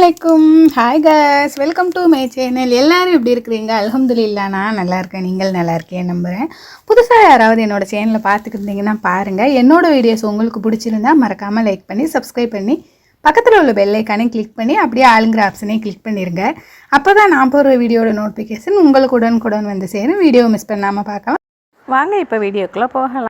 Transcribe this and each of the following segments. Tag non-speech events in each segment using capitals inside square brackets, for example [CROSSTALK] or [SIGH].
அலாமலைக்கும் hi guys welcome to my channel எல்லோரும் எப்படி இருக்கிறீங்க? அல்ஹம்துலில்லா நான் நல்லா இருக்கேன். நீங்கள் நல்லா இருக்கேன் நம்புகிறேன் புதுசாக யாராவது என்னோட சேனலை பார்த்துக்கிட்டீங்கன்னா பாருங்கள் என்னோட வீடியோஸ் உங்களுக்கு பிடிச்சிருந்தா மறக்காமல் லைக் பண்ணி சப்ஸ்கிரைப் பண்ணி பக்கத்தில் உள்ள பெல்லைக்கானே கிளிக் பண்ணி அப்படியே ஆளுங்கிற ஆப்ஷனையும் கிளிக் பண்ணிடுங்க அப்போ தான் நான் போகிற வீடியோட நோட்டிஃபிகேஷன் உங்களுக்கு உடனுக்குடன் வந்து சேரும். வீடியோ மிஸ் பண்ணாமல் பார்க்கலாம் வாங்க இப்போ வீடியோக்குள்ளே போகலாம்.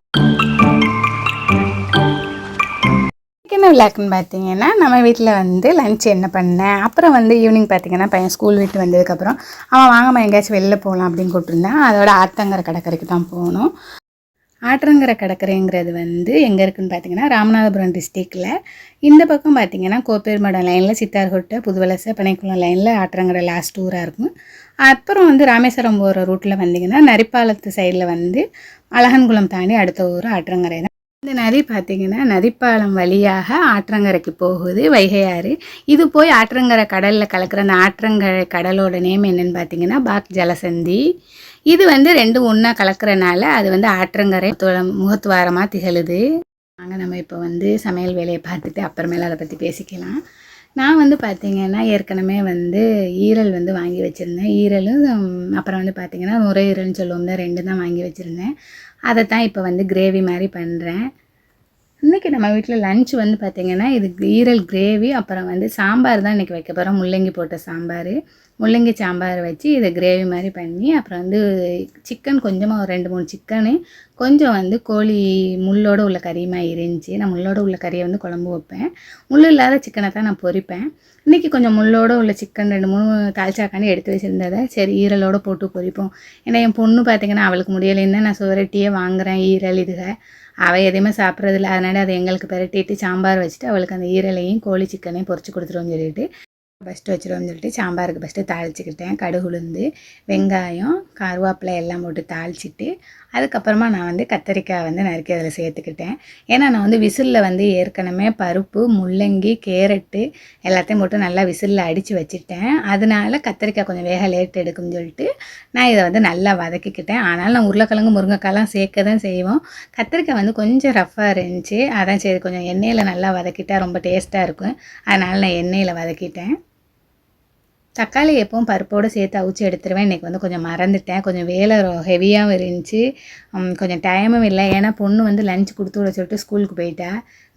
விளாக்குன்னு பார்த்தீங்கன்னா நம்ம வீட்டில் வந்து லஞ்ச் என்ன பண்ணேன்? அப்புறம் வந்து ஈவினிங் பார்த்தீங்கன்னா பையன் ஸ்கூல் விட்டு வந்ததுக்கப்புறம் அவன் வாங்கம்மா எங்கேயாச்சும் வெளில போகலாம் அப்படின்னு கூப்பிட்டுருந்தேன். அதோட ஆத்தங்கரை கடற்கரைக்கு தான் போகணும் ஆற்றங்கரை கடற்கரைங்கிறது வந்து எங்கே இருக்குன்னு பார்த்தீங்கன்னா ராமநாதபுரம் டிஸ்ட்ரிக்டில் இந்த பக்கம் பார்த்தீங்கன்னா கோப்பேர்மடம் லைனில் சித்தார்கோட்டை புதுவலசை பனைக்குளம் லைனில் ஆற்றங்கரை லாஸ்ட் ஊராக இருக்கும். அப்புறம் வந்து ராமேஸ்வரம் போகிற ரூட்டில் வந்தீங்கன்னா நரிப்பாலத்து சைடில் வந்து அழகன்குளம் தாண்டி அடுத்த ஊர் ஆற்றங்கரை தான் இந்த நதி பார்த்திங்கன்னா நதிப்பாலம் வழியாக ஆற்றங்கரைக்கு போகுது வைகை ஆறு இது போய் ஆற்றங்கரை கடலில் கலக்கிற அந்த ஆற்றங்கரை கடலோட நேம் என்னன்னு பார்த்தீங்கன்னா பாக் ஜலசந்தி. இது வந்து ரெண்டும் ஒன்றா கலக்கிறனால அது வந்து ஆற்றங்கரை முகத்துவாரமாக திகழுது. நாங்கள் நம்ம இப்போ வந்து சமையல் வேலையை பார்த்துட்டு அப்புறமேல அதை பற்றி பேசிக்கலாம். நான் வந்து பார்த்திங்கன்னா ஏற்கனவே வந்து ஈரல் வந்து வாங்கி வச்சுருந்தேன். ஈரலும் அப்புறம் வந்து பார்த்திங்கன்னா நுரையீரல்னு சொல்லுவோம்ல ரெண்டு தான் வாங்கி வச்சுருந்தேன். அதை தான் இப்போ வந்து கிரேவி மாதிரி பண்ணுறேன் இன்றைக்கி நம்ம வீட்டில் லன்ச் வந்து பார்த்திங்கன்னா இது ஈரல் கிரேவி அப்புறம் வந்து சாம்பார் தான் இன்றைக்கி வைக்க போகிறோம் முள்ளங்கி போட்ட சாம்பார். முள்ளங்கி சாம்பார் வச்சு இதை கிரேவி மாதிரி பண்ணி அப்புறம் வந்து சிக்கன் கொஞ்சமாக ஒரு ரெண்டு மூணு சிக்கனு கொஞ்சம் வந்து கோழி முள்ளோட உள்ள கறியுமா இருந்துச்சு. நான் முள்ளோட உள்ள கறியை வந்து குழம்பு வைப்பேன். முள் இல்லாத சிக்கனை தான் நான் பொரிப்பேன். இன்றைக்கி கொஞ்சம் முள்ளோட உள்ள சிக்கன் ரெண்டு மூணு தாளிச்சாக்காண்டி எடுத்து வச்சுருந்ததை சரி ஈரலோட போட்டு பொரிப்போம். ஏன்னா என் பொண்ணு பார்த்தீங்கன்னா அவளுக்கு முடியலைன்னு நான் சுவரட்டியே வாங்குறேன் ஈரல் இதுக. அவள் எதையுமே சாப்பிட்றதில்ல. அதனால அதை எங்களுக்கு பெரட்டிட்டு சாம்பார் வச்சுட்டு அவளுக்கு அந்த ஈரலையும் கோழி சிக்கனையும் பொரிச்சு கொடுத்துருவோம்னு சொல்லிட்டு ஃபஸ்ட்டு வச்சிருவோம்னு சொல்லிட்டு சாம்பாருக்கு ஃபஸ்ட்டு தாளிச்சுக்கிட்டேன். கடுகு உளுந்து வெங்காயம் கருவேப்பிலை எல்லாம் போட்டு தாளிச்சிட்டு அதுக்கப்புறமா நான் வந்து கத்தரிக்காய் வந்து நறுக்கி அதில் சேர்த்துக்கிட்டேன். ஏன்னா நான் வந்து விசிலில் வந்து ஏற்கனவே பருப்பு முள்ளங்கி கேரட்டு எல்லாத்தையும் போட்டு நல்லா விசிலில் அடித்து வச்சுட்டேன். அதனால கத்தரிக்காய் கொஞ்சம் வேக லேட் எடுக்கும்னு சொல்லிட்டு நான் இதை வந்து நல்லா வதக்கிக்கிட்டேன். ஆனாலும் நான் உருளைக்கிழங்கு முருங்கைக்காய்லாம் சேர்க்க தான் செய்வோம். கத்திரிக்காய் வந்து கொஞ்சம் ரஃப்பாக இருந்துச்சு. அதான் சரி கொஞ்சம் எண்ணெயில் நல்லா வதக்கிட்டால் ரொம்ப டேஸ்ட்டாக இருக்கும். அதனால் நான் எண்ணெயில் வதக்கிட்டேன். தக்காளி எப்பவும் பருப்போடு சேர்த்து அவிச்சு எடுத்துருவேன். இன்றைக்கி வந்து கொஞ்சம் மறந்துட்டேன். கொஞ்சம் வேலை ஹெவியாகவும் இருந்துச்சு. கொஞ்சம் டைமும் இல்லை. ஏன்னா பொண்ணு வந்து லஞ்ச் கொடுத்து விட சொல்லிட்டு ஸ்கூலுக்கு போயிட்டா.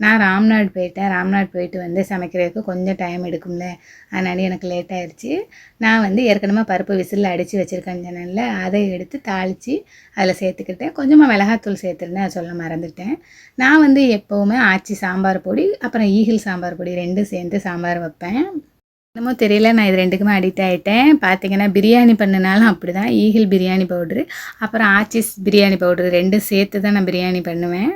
நான் ராம்நாடு போயிட்டேன். ராம்நாடு போயிட்டு வந்து சமைக்கிறதுக்கு கொஞ்சம் டைம் எடுக்கும்ல. அதனால எனக்கு லேட் ஆயிடுச்சு நான் வந்து ஏற்கனவே பருப்பு விசிலில் அடித்து வச்சுருக்கேன் சொன்னேன்ல அதை எடுத்து தாளித்து அதில் சேர்த்துக்கிட்டேன். கொஞ்சமாக மிளகாத்தூள் சேர்த்துருந்தேன். அதை சொல்ல மறந்துட்டேன். நான் வந்து எப்போவுமே ஆச்சி சாம்பார் பொடி அப்புறம் ஈகிள் சாம்பார் பொடி ரெண்டும் சேர்ந்து சாம்பார் வைப்பேன். என்னமோ தெரியல நான் இது ரெண்டுக்குமே அடிக்ட் ஆகிட்டேன் பார்த்தீங்கன்னா பிரியாணி பண்ணினாலும் அப்படி தான் ஈகிள் பிரியாணி பவுட்ரு அப்புறம் ஆச்சிஸ் பிரியாணி பவுட்ரு ரெண்டும் சேர்த்து தான் நான் பிரியாணி பண்ணுவேன்.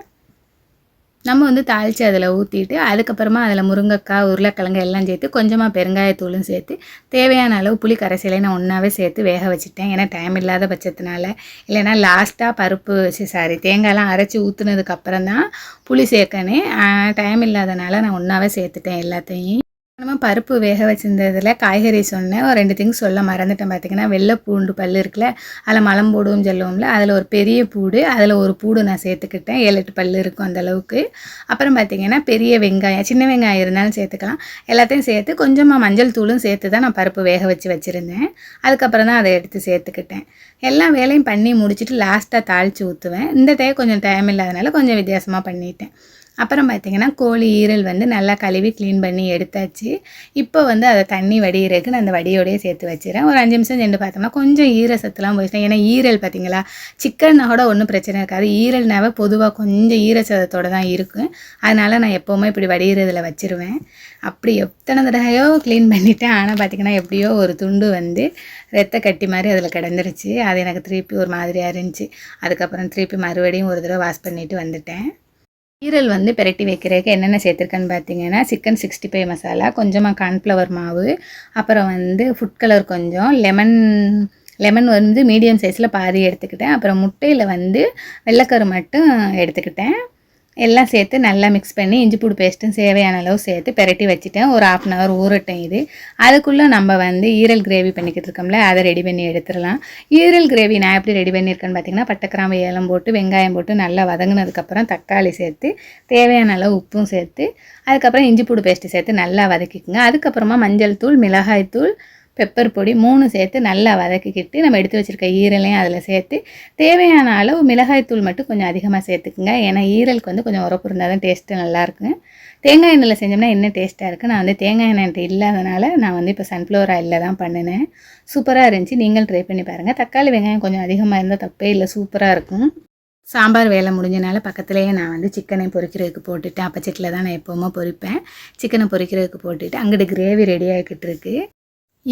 நம்ம வந்து தாளித்து அதில் ஊற்றிட்டு அதுக்கப்புறமா அதில் முருங்கைக்காய் உருளைக்கிழங்கு எல்லாம் சேர்த்து கொஞ்சமாக பெருங்காயத்தூளும் சேர்த்து தேவையான அளவு புளி கரைசலை நான் ஒன்றாவே சேர்த்து வேக வச்சுட்டேன். ஏன்னா டைம் இல்லாத பட்சத்தினால. இல்லைன்னா லாஸ்ட்டாக பருப்பு சாரி தேங்காயெல்லாம் அரைச்சி ஊற்றுனதுக்கப்புறம் தான் புளி சேர்க்கணும். டைம் இல்லாதனால நான் ஒன்றாவே சேர்த்துட்டேன் எல்லாத்தையும். நம்ம பருப்பு வேக வச்சிருந்ததில் காய்கறி சொன்னேன். ஒரு ரெண்டு திங்ஸ் சொல்ல மறந்துட்டேன் பார்த்திங்கன்னா வெள்ளை பூண்டு பல் இருக்குல்ல அதில் மலம் போடுவோம் சொல்லுவோம்ல அதில் ஒரு பெரிய பூடு அதில் ஒரு பூடு நான் சேர்த்துக்கிட்டேன். ஏழு எட்டு பல் இருக்கும் அந்த அளவுக்கு. அப்புறம் பார்த்திங்கன்னா பெரிய வெங்காயம் சின்ன வெங்காயம் இருந்தாலும் சேர்த்துக்கலாம். எல்லாத்தையும் சேர்த்து கொஞ்சமாக மஞ்சள் தூளும் சேர்த்து தான் நான் பருப்பு வேக வச்சு வச்சுருந்தேன். அதுக்கப்புறம் தான் அதை எடுத்து சேர்த்துக்கிட்டேன். எல்லா வேலையும் பண்ணி முடிச்சுட்டு லாஸ்ட்டாக தாளித்து ஊற்றுவேன் இந்த டைம் கொஞ்சம் டைம் இல்லாதனால கொஞ்சம் வித்தியாசமாக பண்ணிட்டேன். அப்புறம் பார்த்திங்கன்னா கோழி ஈரல் வந்து நல்லா கழுவி க்ளீன் பண்ணி எடுத்தாச்சு. இப்போ வந்து அதை தண்ணி வடிகிறதுக்கு நான் அந்த வடியோடய சேர்த்து வச்சுறேன். ஒரு அஞ்சு நிமிஷம் சென்று பார்த்தோம்னா கொஞ்சம் ஈர சத்துலாம் போயிடுச்சேன் ஏன்னா ஈரல் பார்த்திங்களா சிக்கன்னா கூட ஒன்றும் பிரச்சனை இருக்காது. ஈரல்னாவே பொதுவாக கொஞ்சம் ஈரச்சதத்தோடு தான் இருக்கும் அதனால் நான் எப்போவுமே இப்படி வடிகிறதுல வச்சுருவேன். அப்படி எத்தனை தடவையோ க்ளீன் பண்ணிவிட்டேன் ஆனால் பார்த்திங்கன்னா எப்படியோ ஒரு துண்டு வந்து ரத்த கட்டி மாதிரி அதில் கிடந்துருச்சு. அது எனக்கு திருப்பி ஒரு மாதிரியாக இருந்துச்சு. அதுக்கப்புறம் திருப்பி மறுபடியும் ஒரு தடவை வாஷ் பண்ணிவிட்டு வந்துட்டேன். ஈரல் வந்து பெரட்டி வைக்கிறதுக்கு என்னென்ன சேர்த்துருக்கேன்னு பார்த்தீங்கன்னா சிக்கன் சிக்ஸ்டி ஃபைவ் மசாலா கொஞ்சமாக கார்ன்ஃப்ளவர் மாவு அப்புறம் வந்து ஃபுட் கலர் கொஞ்சம் லெமன் லெமன் வந்து மீடியம் சைஸில் பாதி எடுத்துக்கிட்டேன். அப்புறம் முட்டையில் வந்து வெள்ளைக்கரு மட்டும் எடுத்துக்கிட்டேன். எல்லாம் சேர்த்து நல்லா மிக்ஸ் பண்ணி இஞ்சி பூடு பேஸ்ட்டும் தேவையான அளவு சேர்த்து பெரட்டி வச்சுட்டேன். ஒரு ஆஃப் அன் ஹவர் ஊறட்டும் இது. அதுக்குள்ளே நம்ம வந்து ஈரல் கிரேவி பண்ணிக்கிட்டு இருக்கோம்ல அதை ரெடி பண்ணி எடுத்துடலாம். ஈரல் கிரேவி நான் எப்படி ரெடி பண்ணியிருக்கேன்னு பார்த்தீங்கன்னா பட்டக்கிராம்பு ஏலம் போட்டு வெங்காயம் போட்டு நல்லா வதங்கினதுக்கப்புறம் தக்காளி சேர்த்து தேவையான அளவு உப்பும் சேர்த்து அதுக்கப்புறம் இஞ்சி பூடு பேஸ்ட்டு சேர்த்து நல்லா வதக்கிக்குங்க. அதுக்கப்புறமா மஞ்சள் தூள் மிளகாய் தூள் பெப்பர் பொடி மூணு சேர்த்து நல்லா வதக்கிக்கிட்டு நம்ம எடுத்து வச்சுருக்க ஈரலையும் அதில் சேர்த்து தேவையான அளவு மிளகாய்த்தூள் மட்டும் கொஞ்சம் அதிகமாக சேர்த்துக்குங்க. ஏன்னா ஈரலுக்கு வந்து கொஞ்சம் உரப்பு இருந்தால் தான் டேஸ்ட்டு நல்லாயிருக்கும் தேங்காய் எண்ணெயில் செஞ்சோம்னா என்ன டேஸ்ட்டாக இருக்குது நான் வந்து தேங்காய் எண்ணெய் இல்லாதனால நான் வந்து இப்போ சன்ஃப்ளவர் ஆயிலில் தான் பண்ணினேன். சூப்பராக இருந்துச்சு. நீங்கள் ட்ரை பண்ணி பாருங்கள் தக்காளி வெங்காயம் கொஞ்சம் அதிகமாக இருந்தால் தப்பே இல்லை. சூப்பராக இருக்கும். சாம்பார் வேலை முடிஞ்சனால பக்கத்துலேயே நான் வந்து சிக்கனை பொரிக்கிறதுக்கு போட்டுட்டேன். அப்பச்சட்டில் தான் நான் எப்போவுமே பொரிப்பேன் சிக்கனை பொரிக்கிறதுக்கு போட்டுட்டு அங்கிட்டு கிரேவி ரெடி ஆகிக்கிட்டு இருக்குது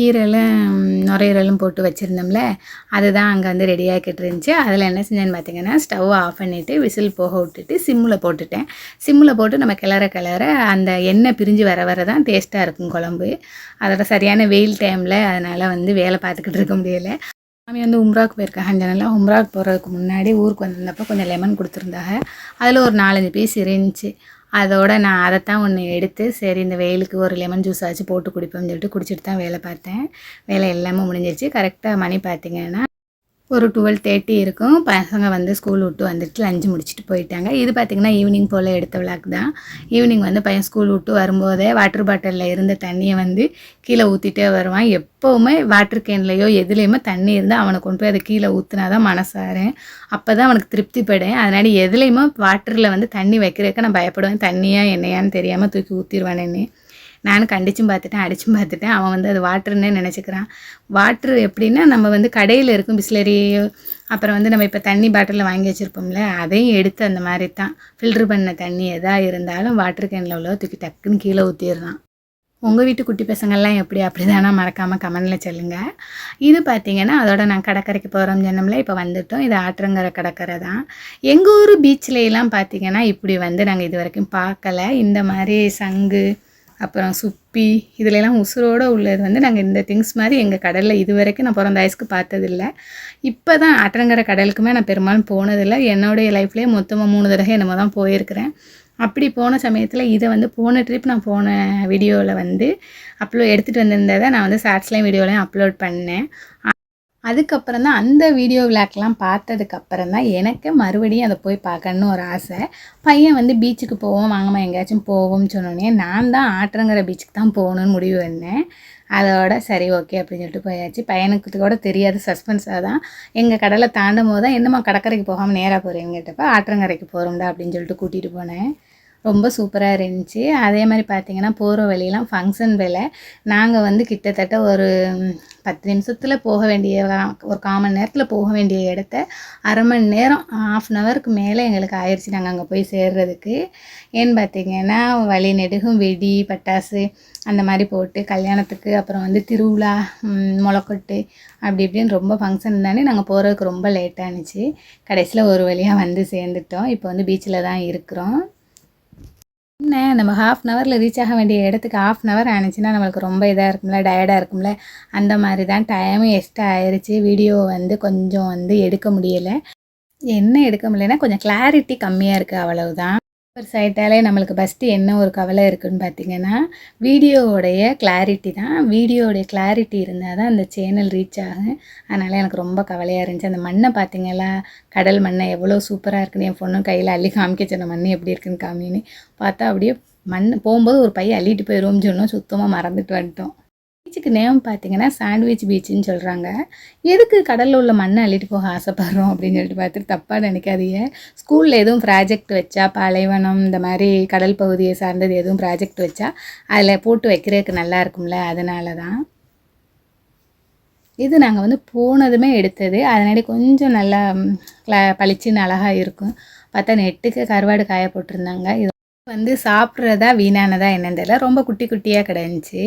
ஈரலும் நுரையீரலும் போட்டு வச்சுருந்தோம்ல அதுதான் அங்கே வந்து ரெடி ஆகிக்கிட்டு இருந்துச்சு. அதில் என்ன செஞ்சேன்னு பார்த்தீங்கன்னா ஸ்டவ் ஆஃப் பண்ணிவிட்டு விசில் போக விட்டுட்டு சிம்மில் போட்டுட்டேன். சிம்மில் போட்டு நம்ம கிளற கிளற அந்த எண்ணெய் பிரிஞ்சு வர வர தான் டேஸ்ட்டாக இருக்கும் குழம்பு. அதோட சரியான வெயில் டைமில் அதனால் வந்து வேலை பார்த்துக்கிட்டு இருக்க முடியலை. மாமி வந்து உம்ராவுக்கு போயிருக்காங்க. அதனால உம்ராவுக்கு போகிறதுக்கு முன்னாடி ஊருக்கு வந்திருந்தப்போ கொஞ்சம் லெமன் கொடுத்துருந்தாங்க. அதில் ஒரு நாலஞ்சு பீஸ் இருந்துச்சு. அதோட நான் அதைத்தான் ஒன்று எடுத்து சரி இந்த வெயிலுக்கு ஒரு லெமன் ஜூஸ் ஆச்சு போட்டு குடிப்போம்னு சொல்லிட்டு குடிச்சிட்டு தான் வேலை பார்த்தேன். வேலை எல்லாமே முடிஞ்சிருச்சு. கரெக்டாக மணி பார்த்தீங்கன்னா ஒரு டுவெல் தேர்ட்டி இருக்கும். பசங்க வந்து ஸ்கூல் விட்டு வந்துட்டு லஞ்சு முடிச்சுட்டு போயிட்டாங்க. இது பார்த்திங்கன்னா ஈவினிங் போல் எடுத்த விளாக் தான். ஈவினிங் வந்து பையன் ஸ்கூல் விட்டு வரும்போதே வாட்டர் பாட்டிலில் இருந்த தண்ணியை வந்து கீழே ஊற்றிட்டே வருவான். எப்போவுமே வாட்டர் கேன்லேயோ எதுலேயுமே தண்ணி இருந்தால் அவனை கொண்டு போய் அதை கீழே ஊற்றினா தான் மனசாரேன் அப்போ தான் அவனுக்கு திருப்திப்படேன் அதனால் எதுலேயுமே வாட்டரில் வந்து தண்ணி வைக்கிறதுக்கு நான் பயப்படுவேன். தண்ணியாக என்னையான்னு தெரியாமல் தூக்கி ஊற்றிடுவானேன்னு நானும் கண்டிச்சும் பார்த்துட்டேன் அடிச்சும் பார்த்துட்டேன். அவன் வந்து அது வாட்டர்னே நினச்சிக்கிறான். வாட்ரு எப்படின்னா நம்ம வந்து கடையில் இருக்கும் பிஸ்லரி அப்புறம் வந்து நம்ம இப்போ தண்ணி பாட்டிலில் வாங்கி வச்சுருப்போம்ல அதையும் எடுத்து அந்த மாதிரி தான். ஃபில்ட்ரு பண்ண தண்ணி எதாக இருந்தாலும் வாட்ரு கேனில் உள்ள தூக்கி டக்குன்னு கீழே ஊற்றிடுறான் உங்கள் வீட்டு குட்டி பசங்கள்லாம் எப்படி? அப்படி தானே மறக்காமல் கமெண்டில் சொல்லுங்கள் இது பார்த்தீங்கன்னா அதோட நான் கடற்கரைக்கு போகிறோம் சொன்னோம்ல இப்போ வந்துட்டோம். இது ஆற்றங்கரை கடற்கரை தான். எங்கள் ஊர் பீச்லேலாம் பார்த்தீங்கன்னா இப்படி வந்து நாங்கள் இது வரைக்கும் பார்க்கல. இந்த மாதிரி சங்கு அப்புறம் சுப்பி இதுலலாம் உசுரோடு உள்ளது வந்து நாங்கள் இந்த திங்ஸ் மாதிரி எங்கள் கடலில் இது வரைக்கும் நான் பிறந்த ஐஸ்க்கு பார்த்ததில்ல. இப்போ தான் ஆற்றங்கரை கடலுக்குமே நான் பெரும்பாலும் போனதில்லை. என்னுடைய லைஃப்லேயே மொத்தமாக மூணு தடவை என்னமோ தான் போயிருக்கிறேன். அப்படி போன சமயத்தில் இதை வந்து போன ட்ரிப் நான் போன வீடியோவில் வந்து அப்லோ எடுத்துகிட்டு வந்திருந்ததை நான் வந்து ஷார்ட்ஸ்லேயும் வீடியோலையும் அப்லோட் பண்ணேன். அதுக்கப்புறம் தான் அந்த வீடியோ விளாக்லாம் பார்த்ததுக்கப்புறம் தான் எனக்கு மறுபடியும் அதை போய் பார்க்கணுன்னு ஒரு ஆசை. பையன் வந்து பீச்சுக்கு போவோம் வாங்கம்மா எங்கேயாச்சும் போவோம்னு சொன்னோன்னே நான் தான் ஆற்றங்கிற பீச்சுக்கு தான் போகணுன்னு முடிவு பண்ணேன். அதோட சரி ஓகே அப்படின்னு சொல்லிட்டு போயாச்சு. பையனுக்கு கூட தெரியாது சஸ்பென்ஸாக தான். எங்கள் கடலை தாண்டும் போது தான் என்னம்மா கடற்கரைக்கு போகாமல் நேராக போகிறேன்னு கேட்டப்போ ஆற்றங்கரைக்கு போகிறோம்டா அப்படின்னு சொல்லிட்டு கூட்டிகிட்டு போனேன். ரொம்ப சூப்பராக இருந்துச்சு. அதே மாதிரி பார்த்திங்கன்னா போகிற வழியெல்லாம் ஃபங்க்ஷன் வேலை. நாங்கள் வந்து கிட்டத்தட்ட ஒரு பத்து நிமிஷத்தில் போக வேண்டிய ஒரு காமன் நேரத்தில் போக வேண்டிய இடத்த அரை மணி நேரம் ஆஃப் அன் ஹவருக்கு மேலே எங்களுக்கு ஆயிடுச்சு நாங்கள் அங்கே போய் சேர்றதுக்கு. ஏன்னு பார்த்தீங்கன்னா வழி நெடுகும் வெடி பட்டாசு அந்த மாதிரி போட்டு கல்யாணத்துக்கு அப்புறம் வந்து திருவிழா முளைக்கொட்டு அப்படி இப்படின்னு ரொம்ப ஃபங்க்ஷன் தானே நாங்கள் போகிறதுக்கு ரொம்ப லேட்டானுச்சு கடைசியில் ஒரு வழியாக வந்து சேர்ந்துட்டோம். இப்போ வந்து பீச்சில் தான் இருக்கிறோம். நம்ம ஹாஃப் அன் ஹவரில் ரீச் ஆக வேண்டிய இடத்துக்கு ஹாஃப் அன் ஹவர் ஆனிச்சுன்னா நம்மளுக்கு ரொம்ப இதாக இருக்கும்ல டயர்டாக இருக்கும்ல. அந்த மாதிரி தான் டைமும் எக்ஸ்ட்ரா ஆயிடுச்சு வீடியோ வந்து கொஞ்சம் வந்து எடுக்க முடியலை. என்ன எடுக்க முடியலன்னா கொஞ்சம் கிளாரிட்டி கம்மியாக இருக்குது அவ்வளவுதான். ஒரு சைட்டாலே நம்மளுக்கு ஃபஸ்ட்டு என்ன ஒரு கவலை இருக்குதுன்னு பார்த்தீங்கன்னா வீடியோவுடைய கிளாரிட்டி தான். வீடியோவுடைய கிளாரிட்டி இருந்தால் தான் அந்த சேனல் ரீச் ஆகும். அதனால் எனக்கு ரொம்ப கவலையாக இருந்துச்சு. அந்த மண்ணை பார்த்தீங்களா கடல் மண்ணை எவ்வளோ சூப்பராக இருக்குன்னு என் பொண்ணும் கையில் அள்ளி காமிக்க சொன்ன மண் எப்படி இருக்குன்னு காமின்னு. பார்த்தா அப்படியே மண் போகும்போது ஒரு பையன் அள்ளிட்டு போயிடுவோம்னு சொன்னோம். சுத்தமாக மறந்துட்டு வந்துட்டோம். பீச்சுக்கு நேம் பார்த்தீங்கன்னா சாண்ட்விச் பீச்சுன்னு சொல்கிறாங்க எதுக்கு கடலில் உள்ள மண்ணை அள்ளிட்டு போக ஆசைப்படுறோம் அப்படின்னு சொல்லிட்டு பார்த்துட்டு தப்பாக நினைக்காதீங்க. ஸ்கூலில் எதுவும் ப்ராஜெக்ட் வச்சா பாலைவனம் இந்த மாதிரி கடல் பகுதியை சார்ந்தது எதுவும் ப்ராஜெக்ட் வச்சா அதில் போட்டு வைக்கிறதுக்கு நல்லா இருக்கும்ல அதனால தான் இது நாங்கள் வந்து போனதுமே எடுத்தது. அதனாடி கொஞ்சம் நல்லா ம், பளிச்சுன்னு அழகாக இருக்கும். பார்த்தா நெட்டுக்கு கருவாடு காய போட்டிருந்தாங்க. இது வந்து சாப்பிட்றதா வீணானதா என்னன்னு தெரியல. ரொம்ப குட்டி குட்டியாக கிடந்துச்சு.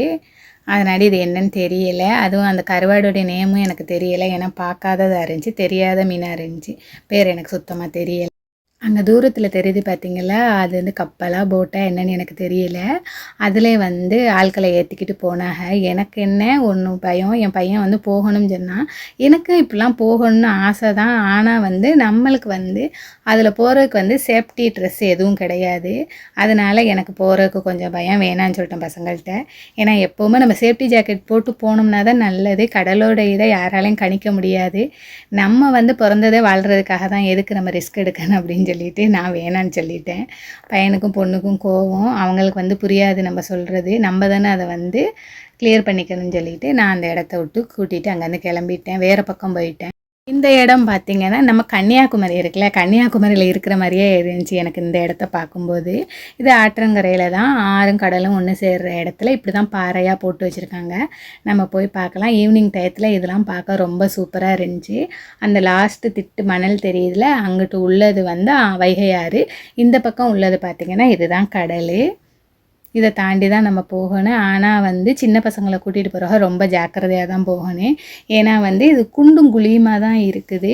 அதனால் இது என்னன்னு தெரியல. அதுவும் அந்த கருவாடோடைய நேமும் எனக்கு தெரியலை. ஏன்னா பார்க்காததாக இருந்துச்சு. தெரியாத மீனாக இருந்துச்சு. பேர் எனக்கு சுத்தமாக தெரியலை. அங்கே தூரத்தில் தெரியுது பார்த்தீங்களா அது வந்து கப்பலாக போட்டா என்னன்னு எனக்கு தெரியல. அதில் வந்து ஆட்களை ஏற்றிக்கிட்டு போனாங்க. எனக்கு என்ன ஒன்று பயம் என் பையன் வந்து போகணும்னு சொன்னால் எனக்கு இப்படிலாம் போகணும்னு ஆசை தான் ஆனால் வந்து நம்மளுக்கு வந்து அதில் போகிறதுக்கு வந்து சேஃப்டி ட்ரெஸ் எதுவும் கிடையாது. அதனால எனக்கு போகிறதுக்கு கொஞ்சம் பயம். வேணான்னு சொல்லிட்டேன் பசங்கள்கிட்ட ஏன்னா எப்போவுமே நம்ம சேஃப்டி ஜாக்கெட் போட்டு போனோம்னா தான் நல்லது. கடலோட இதை யாராலையும் கணிக்க முடியாது. நம்ம வந்து பிறந்ததே வாழ்கிறதுக்காக தான் எதுக்கு நம்ம ரிஸ்க் எடுக்கணும் அப்படின்னு சொல்லிட்டு நான் வேணான்னு சொல்லிட்டேன். பையனுக்கும் பொண்ணுக்கும் கோவம். அவங்களுக்கு வந்து புரியாது நம்ம சொல்கிறது நம்ம தானே அதை வந்து கிளியர் பண்ணிக்கணும்னு சொல்லிட்டு நான் அந்த இடத்த விட்டு கூட்டிகிட்டு அங்கேருந்து கிளம்பிட்டேன். வேறு பக்கம் போயிட்டேன். இந்த இடம் பார்த்திங்கன்னா நம்ம கன்னியாகுமரி இருக்குல்ல கன்னியாகுமரியில் இருக்கிற மாதிரியே இருந்துச்சு எனக்கு இந்த இடத்த பார்க்கும்போது. இது ஆற்றங்கரையில் தான் ஆறும் கடலும் ஒன்று சேர்கிற இடத்துல இப்படி தான் பாறையாக போட்டு வச்சுருக்காங்க. நம்ம போய் பார்க்கலாம். ஈவினிங் டயத்தில் இதெல்லாம் பார்க்க ரொம்ப சூப்பராக இருந்துச்சு. அந்த லாஸ்ட்டு திட்டு மணல் தெரியுதுல அங்கிட்டு உள்ளது வந்து வைகையாறு. வைகை ஆறு இந்த பக்கம் உள்ளது பார்த்திங்கன்னா இதுதான் கடல். இதை தாண்டி தான் நம்ம போகணும். ஆனால் வந்து சின்ன பசங்களை கூட்டிகிட்டு போகிறவங்க ரொம்ப ஜாக்கிரதையாக தான் போகணும். ஏன்னா வந்து இது குண்டும் குழியுமாக தான் இருக்குது.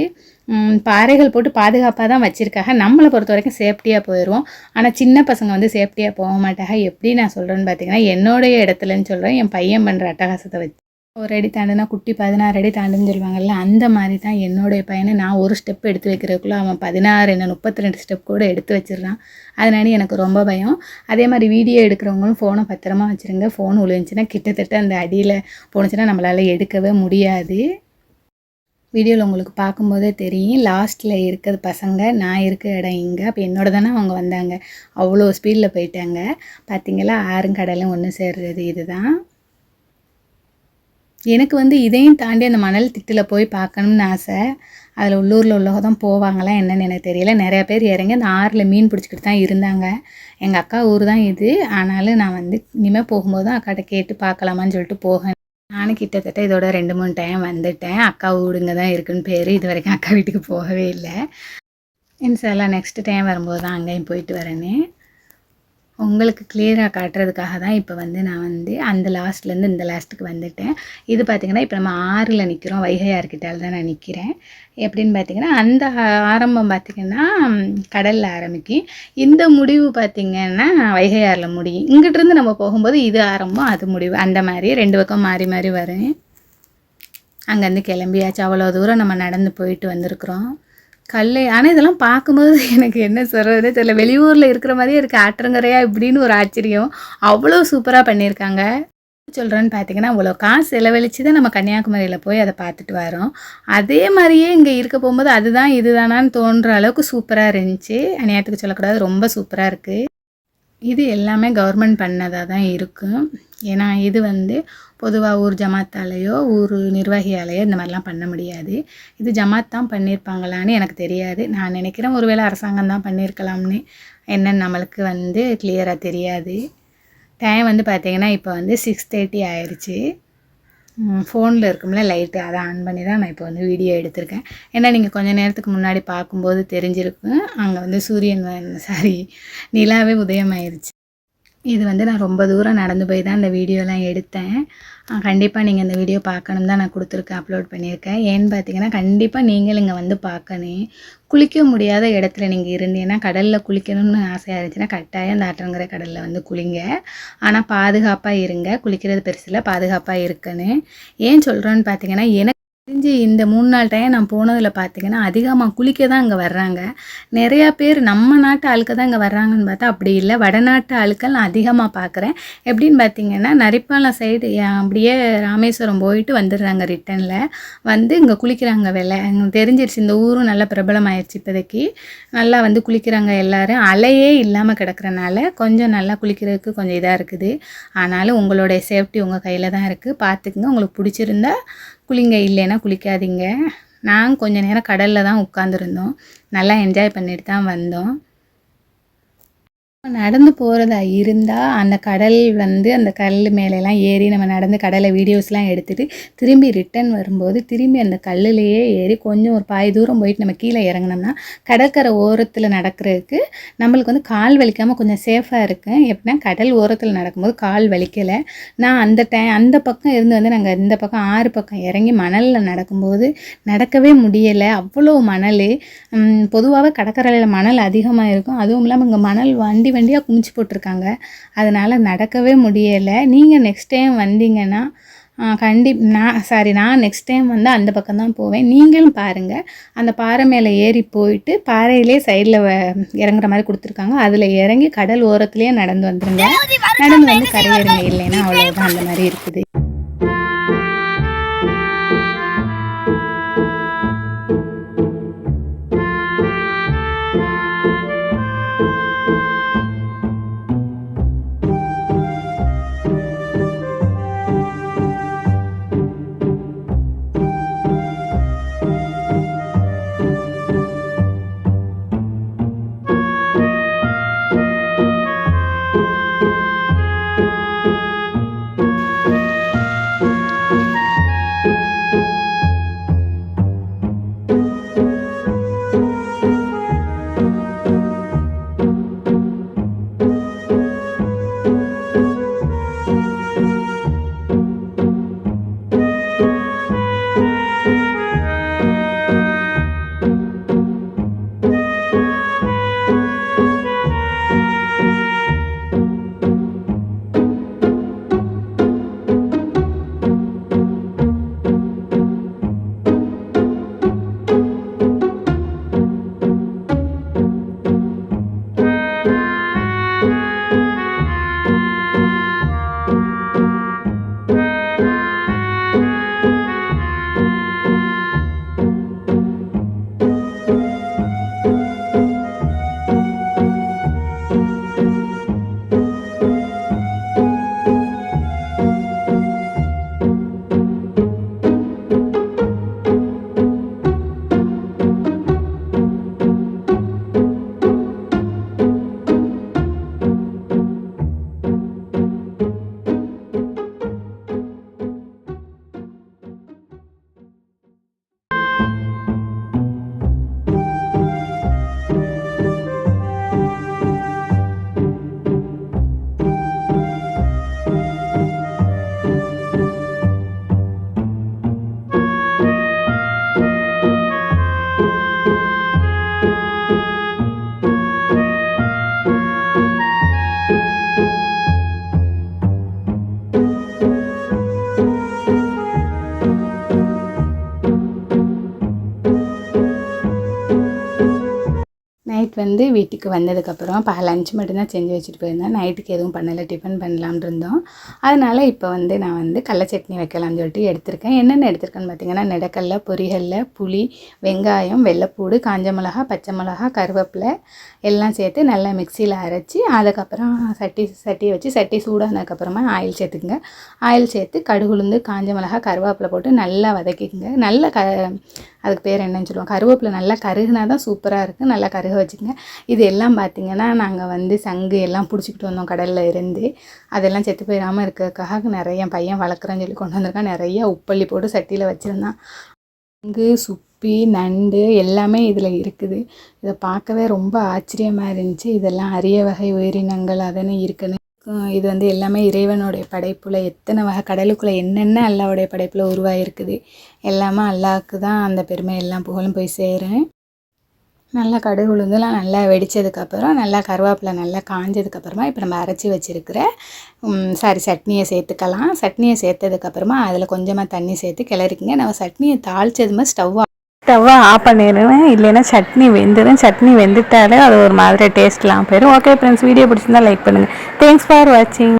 பாறைகள் போட்டு பாதுகாப்பாக தான் வச்சுருக்காங்க. நம்மளை பொறுத்த வரைக்கும் சேஃப்டியாக போயிடுவோம் ஆனால் சின்ன பசங்க வந்து சேஃப்டியாக போக மாட்டாங்க. எப்படி நான் சொல்கிறேன்னு பார்த்தீங்கன்னா என்னுடைய இடத்துலன்னு சொல்கிறேன் என் பையன் பண்ணுற அட்டகாசத்தை வச்சு ஒரு அடி தாண்டுனா குட்டி பதினாறு அடி தாண்டுன்னு சொல்லுவாங்கல்ல அந்த மாதிரி தான் என்னுடைய பையனை நான் ஒரு ஸ்டெப் எடுத்து வைக்கிறதுக்குள்ள அவன் பதினாறு என்ன முப்பத்தி ரெண்டு ஸ்டெப் கூட எடுத்து வச்சிடுறான். அதனால எனக்கு ரொம்ப பயம். அதே மாதிரி வீடியோ எடுக்கிறவங்களும் ஃபோனை பத்திரமா வச்சுருங்க. ஃபோன் விழுந்துச்சுன்னா கிட்டத்தட்ட அந்த அடியில் போணுச்சுன்னா நம்மளால் எடுக்கவே முடியாது. வீடியோவில் உங்களுக்கு பார்க்கும்போதே தெரியும். லாஸ்ட்டில் இருக்கிறது பசங்க நான் இருக்க இடம் இங்கே. அப்போ என்னோட தானே அவங்க வந்தாங்க. அவ்வளோ ஸ்பீடில் போயிட்டாங்க. பார்த்தீங்களா ஆறும் கடலும் ஒன்று சேர்றது இதுதான். எனக்கு வந்து இதையும் தாண்டி அந்த மணல் திட்டில் போய் பார்க்கணும்னு ஆசை. அதில் உள்ளூரில் உள்ளவங்க தான் போவாங்களா என்னன்னு எனக்கு தெரியல. நிறையா பேர் இறங்கி அந்த ஆறில் மீன் பிடிச்சிக்கிட்டு தான் இருந்தாங்க. எங்கள் அக்கா ஊர் தான் இது. ஆனாலும் நான் வந்து இனிமேல் போகும்போது தான் அக்காட்ட கேட்டு பார்க்கலாமான்னு சொல்லிட்டு போகேன் நானும் கிட்டத்தட்ட இதோட ரெண்டு மூணு டைம் வந்துட்டேன். அக்கா வீடுங்க தான் இருக்குன்னு பேர். இது வரைக்கும் அக்கா வீட்டுக்கு போகவே இல்லை. இன்சாலாம் நெக்ஸ்ட் டைம் வரும்போது தான் அங்கேயும் போயிட்டு வரேனே. உங்களுக்கு கிளியராக காட்டுறதுக்காக தான் இப்போ வந்து நான் வந்து அந்த லாஸ்ட்லேருந்து இந்த லாஸ்ட்டுக்கு வந்துட்டேன். இது பார்த்திங்கன்னா இப்போ நம்ம ஆறில் நிற்கிறோம் வைகையார் ஆறுக்கிட்டால் தான் நான் நிற்கிறேன் எப்படின்னு பார்த்தீங்கன்னா அந்த ஆரம்பம் பார்த்திங்கன்னா கடலில் ஆரம்பிக்கும் இந்த முடிவு பார்த்திங்கன்னா வைகையாரில் முடியும். இங்கிட்டிருந்து நம்ம போகும்போது இது ஆரம்பம் அது முடிவு. அந்த மாதிரி ரெண்டு பக்கம் மாறி மாறி வரும் அங்கேருந்து கிளம்பியாச்சு. அவ்வளோ தூரம் நம்ம நடந்து போயிட்டு வந்திருக்கிறோம். கல்லை. ஆனால் இதெல்லாம் பார்க்கும்போது [LAUGHS] எனக்கு என்ன சொல்கிறதே தெரியல. வெளியூரில் இருக்கிற மாதிரியே இருக்குது ஆற்றங்கரையா இப்படின்னு ஒரு ஆச்சரியம். அவ்வளோ சூப்பராக பண்ணியிருக்காங்க. சொல்கிறேன்னு பார்த்தீங்கன்னா அவ்வளோ காசு செலவழித்து தான் நம்ம கன்னியாகுமரியில் போய் அதை பார்த்துட்டு வரோம். அதே மாதிரியே இங்கே இருக்க போகும்போது அதுதான் இதுதானான்னு தோன்ற அளவுக்கு சூப்பராக இருந்துச்சு. அநியாயத்துக்கு சொல்லக்கூடாது. ரொம்ப சூப்பராக இருக்குது இது எல்லாமே கவர்மெண்ட் பண்ணதாக தான் இருக்கும் ஏன்னா இது வந்து பொதுவாக ஊர் ஜமாத்தாலேயோ ஊர் நிர்வாகியாலேயோ இந்த மாதிரிலாம் பண்ண முடியாது. இது ஜமாத் தான் பண்ணியிருப்பாங்களான்னு எனக்கு தெரியாது. நான் நினைக்கிறேன் ஒருவேளை அரசாங்கம் தான் பண்ணியிருக்கலாம்னு என்னன்னு நம்மளுக்கு வந்து கிளியராக தெரியாது. டைம் வந்து பார்த்திங்கன்னா இப்போ வந்து சிக்ஸ் தேர்ட்டி ஆயிடுச்சு ஃபோனில் இருக்கும்ல லைட்டு அதை ஆன் பண்ணி தான் நான் இப்போ வந்து வீடியோ எடுத்திருக்கேன். ஏன்னா நீங்கள் கொஞ்சம் நேரத்துக்கு முன்னாடி பார்க்கும்போது தெரிஞ்சிருக்கும். அங்கே வந்து சூரியன் சாரி நிலாவே உதயமாயிருச்சு. இது வந்து நான் ரொம்ப தூரம் நடந்து போய் தான் இந்த வீடியோலாம் எடுத்தேன். கண்டிப்பாக நீங்கள் இந்த வீடியோ பார்க்கணும் தான் நான் கொடுத்துருக்கேன் அப்லோட் பண்ணியிருக்கேன். ஏன்னு பார்த்தீங்கன்னா கண்டிப்பாக நீங்கள் இங்கே வந்து பார்க்கணும். குளிக்க முடியாத இடத்துல நீங்கள் இருந்தீங்கன்னா கடலில் குளிக்கணும்னு ஆசையாக இருந்துச்சுன்னா கட்டாயம் அந்த ஆற்றங்கரை கடலில் வந்து குளிங்க. ஆனால் பாதுகாப்பாக இருங்க. குளிக்கிறது பெருசில் பாதுகாப்பாக இருக்குன்னு ஏன் சொல்கிறோன்னு பார்த்தீங்கன்னா எனக்கு தெரிஞ்சு இந்த மூணு நாள் டைம் நான் போனதில் பார்த்தீங்கன்னா அதிகமாக குளிக்க தான் இங்கே வர்றாங்க. நிறையா பேர் நம்ம நாட்டு ஆளுக்க தான் இங்கே வர்றாங்கன்னு பார்த்தா அப்படி இல்லை. வடநாட்டு ஆளுக்கள் நான் அதிகமாக பார்க்குறேன் எப்படின்னு பார்த்தீங்கன்னா நரிப்பாலம் சைடு அப்படியே ராமேஸ்வரம் போயிட்டு வந்துடுறாங்க ரிட்டனில் வந்து இங்கே குளிக்கிறாங்க வெள்ளை. தெரிஞ்சிருச்சு இந்த ஊரும் நல்லா பிரபலமாயிருச்சு இப்போதைக்கு. நல்லா வந்து குளிக்கிறாங்க எல்லாரும். அலையே இல்லாமல் கிடக்கிறனால கொஞ்சம் நல்லா குளிக்கிறதுக்கு கொஞ்சம் இதாக இருக்குது. ஆனாலும் உங்களுடைய சேஃப்டி உங்கள் கையில் தான் இருக்குது பார்த்துக்குங்க உங்களுக்கு பிடிச்சிருந்தா குளிங்க இல்லைன்னா குளிக்காதீங்க. நாங்கள் கொஞ்ச நேரம் கடலில் தான் உட்காந்துருந்தோம் நல்லா என்ஜாய் பண்ணிட்டு தான் வந்தோம். நடந்து போகிறதா இருந்தால் அந்த கடல் வந்து அந்த கல் மேலெலாம் ஏறி நம்ம நடந்து கடலை வீடியோஸ்லாம் எடுத்துகிட்டு திரும்பி ரிட்டன் வரும்போது திரும்பி அந்த கல்லுலேயே ஏறி கொஞ்சம் ஒரு பாய் தூரம் போயிட்டு நம்ம கீழே இறங்கினோம்னா கடற்கரை ஓரத்தில் நடக்கிறதுக்கு நம்மளுக்கு வந்து கால் வலிக்காமல் கொஞ்சம் சேஃபாக இருக்கும். எப்படின்னா கடல் ஓரத்தில் நடக்கும்போது கால் வலிக்கலை. நான் அந்த டைம் அந்த பக்கம் இருந்து வந்து நாங்கள் இந்த பக்கம் ஆறு பக்கம் இறங்கி மணலில் நடக்கும்போது நடக்கவே முடியலை. அவ்வளோ மணல். பொதுவாகவே கடற்கரையில் மணல் அதிகமாக இருக்கும். அதுவும் இல்லாமல் இங்கே மணல் வண்டி வண்டியாக குமிச்சு போட்டிருக்காங்க. அதனால் நடக்கவே முடியலை. நீங்கள் நெக்ஸ்ட் டைம் வந்தீங்கன்னா கண்டி நான் சாரி நான் நெக்ஸ்ட் டைம் வந்து அந்த பக்கம் தான் போவேன். நீங்களும் பாருங்கள் அந்த பாறை மேலே ஏறி போயிட்டு பாறையிலே சைடில் இறங்குற மாதிரி கொடுத்துருக்காங்க. அதில் இறங்கி கடல் ஓரத்துலேயே நடந்து வந்துருங்க. நடந்து வந்து கரையேறுங்க இல்லைன்னா அவ்வளோதான் அந்த மாதிரி இருக்குது. வந்து வீட்டுக்கு வந்ததுக்கப்புறம் இப்போ லஞ்ச் மட்டும்தான் செஞ்சு வச்சுட்டு போயிருந்தேன். நைட்டுக்கு எதுவும் பண்ணலை. டிஃபன் பண்ணலாம்னு இருந்தோம். அதனால் இப்போ வந்து நான் வந்து கடல சட்னி வைக்கலாம்னு சொல்லிட்டு எடுத்திருக்கேன். என்னென்ன எடுத்திருக்கேன்னு பார்த்தீங்கன்னா நெடக்கல்ல பொரிகல்ல புளி வெங்காயம் வெள்ளைப்பூடு காஞ்ச மிளகா பச்சை மிளகா கருவேப்பிலை எல்லாம் சேர்த்து நல்லா மிக்சியில் அரைச்சி அதுக்கப்புறம் சட்டி சட்டியை வச்சு சட்டி சூடானதுக்கப்புறமா ஆயில் சேர்த்துக்குங்க. ஆயில் சேர்த்து கடுகுலுந்து காஞ்ச மிளகா கருவேப்பிலை போட்டு நல்லா வதக்கிக்குங்க. நல்லா க அதுக்கு பேர் என்னன்னு சொல்லுவோம். கருவேப்பிலை நல்லா கருகுனா தான் சூப்பராக இருக்குது நல்லா கருக வச்சுக்கோங்க. இது எல்லாம் பார்த்திங்கன்னா நாங்கள் வந்து சங்கு எல்லாம் பிடிச்சிக்கிட்டு வந்தோம் கடலில் இருந்து. அதெல்லாம் செத்து போயிடாமல் இருக்கிறதுக்காக நிறைய பையன் வளர்க்குறேன்னு சொல்லி கொண்டு வந்திருக்கான். நிறைய உப்பள்ளி போட்டு சட்டியில் வச்சுருந்தான். சங்கு சுப்பி நண்டு எல்லாமே இதில் இருக்குது. இதை பார்க்கவே ரொம்ப ஆச்சரியமாக இருந்துச்சு. இதெல்லாம் அரிய வகை உயிரினங்கள் அதனை இருக்குன்னு. இது வந்து எல்லாமே இறைவனுடைய படைப்பில் எத்தனை வகை கடலுக்குள்ளே என்னென்ன அல்லாவுடைய படைப்பில் உருவாகிருக்குது எல்லாமே அல்லாவுக்கு தான் அந்த பெருமை எல்லாம் புகழும். போய் சேரும் நல்லா கடுகு உளுந்துலாம் நல்லா வெடித்ததுக்கப்புறம் நல்லா கருவேப்பிலை நல்லா காஞ்சதுக்கப்புறமா இப்போ நம்ம அரைச்சி வச்சுருக்கிற சாரி சட்னியை சேர்த்துக்கலாம். சட்னியை சேர்த்ததுக்கப்புறமா அதில் கொஞ்சமாக தண்ணி சேர்த்து கிளறிக்குங்க. நம்ம சட்னியை தாளித்ததுமே ஸ்டவ் ஸ்டவ்வை ஆஃப் பண்ணிடுவேன். இல்லைன்னா சட்னி வெந்துடும் சட்னி வெந்துட்டாலே அது ஒரு மாதிரி டேஸ்ட்லாம் போயிடும் ஓகே ஃப்ரெண்ட்ஸ் வீடியோ பிடிச்சிருந்தா லைக் பண்ணுங்கள் தேங்க்ஸ் ஃபார் வாட்சிங்